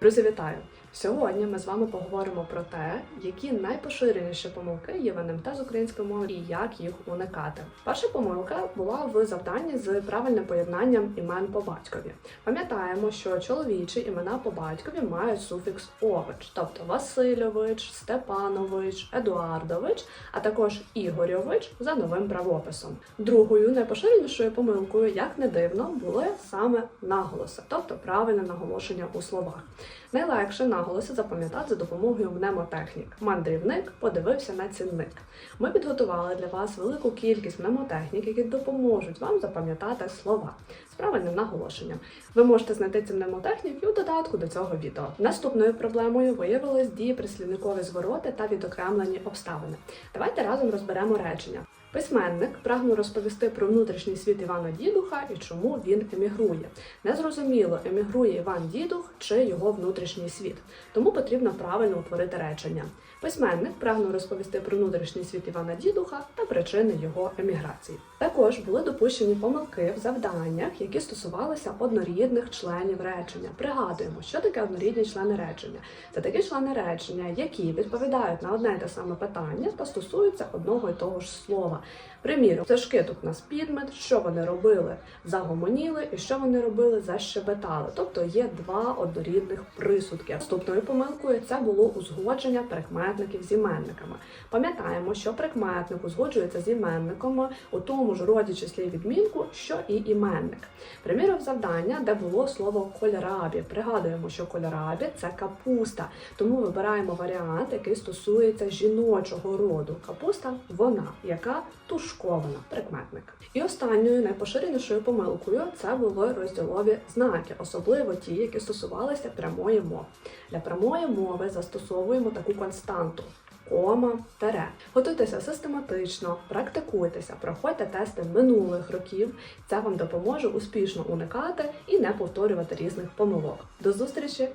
Дуже вітаю! Сьогодні ми з вами поговоримо про те, які найпоширеніші помилки є в НМТ з української мови і як їх уникати. Перша помилка була в завданні з правильним поєднанням імен по батькові. Пам'ятаємо, що чоловічі імена по батькові мають суфікс ович, тобто Васильович, Степанович, Едуардович, а також Ігорьович за новим правописом. Другою найпоширенішою помилкою, як не дивно, були саме наголоси, тобто правильне наголошення у словах. Найлегше наголоси запам'ятати за допомогою мнемотехнік. Мандрівник подивився на цінник. Ми підготували для вас велику кількість мнемотехнік, які допоможуть вам запам'ятати слова з правильним наголошенням. Ви можете знайти ці мнемотехніки у додатку до цього відео. Наступною проблемою виявились дієприслівникові звороти та відокремлені обставини. Давайте разом розберемо речення. Письменник прагнув розповісти про внутрішній світ Івана Дідуха і чому він емігрує. Незрозуміло, емігрує Іван Дідух чи його внутрішній світ. Тому потрібно правильно утворити речення. Письменник прагнув розповісти про внутрішній світ Івана Дідуха та причини його еміграції. Також були допущені помилки в завданнях, які стосувалися однорідних членів речення. Пригадуємо, що таке однорідні члени речення. Це такі члени речення, які відповідають на одне й те саме питання та стосуються одного і того ж слова. Приміром, пташки тут у нас підмет, що вони робили, загомоніли, і що вони робили, защебетали. Тобто є два однорідних присудки. Наступною помилкою це було узгодження прикметників з іменниками. Пам'ятаємо, що прикметник узгоджується з іменником у тому ж роді числі відмінку, що і іменник. Приміром, завдання, де було слово кольорабі. Пригадуємо, що кольорабі це капуста, тому вибираємо варіант, який стосується жіночого роду. Капуста вона, яка тушкована, прикметник. І останньою найпоширенішою помилкою це були розділові знаки, особливо ті, які стосувалися прямої мови. Для прямої мови застосовуємо таку константу. Кома, тере. Готуйтеся систематично, практикуйтеся, проходьте тести минулих років. Це вам допоможе успішно уникати і не повторювати різних помилок. До зустрічі!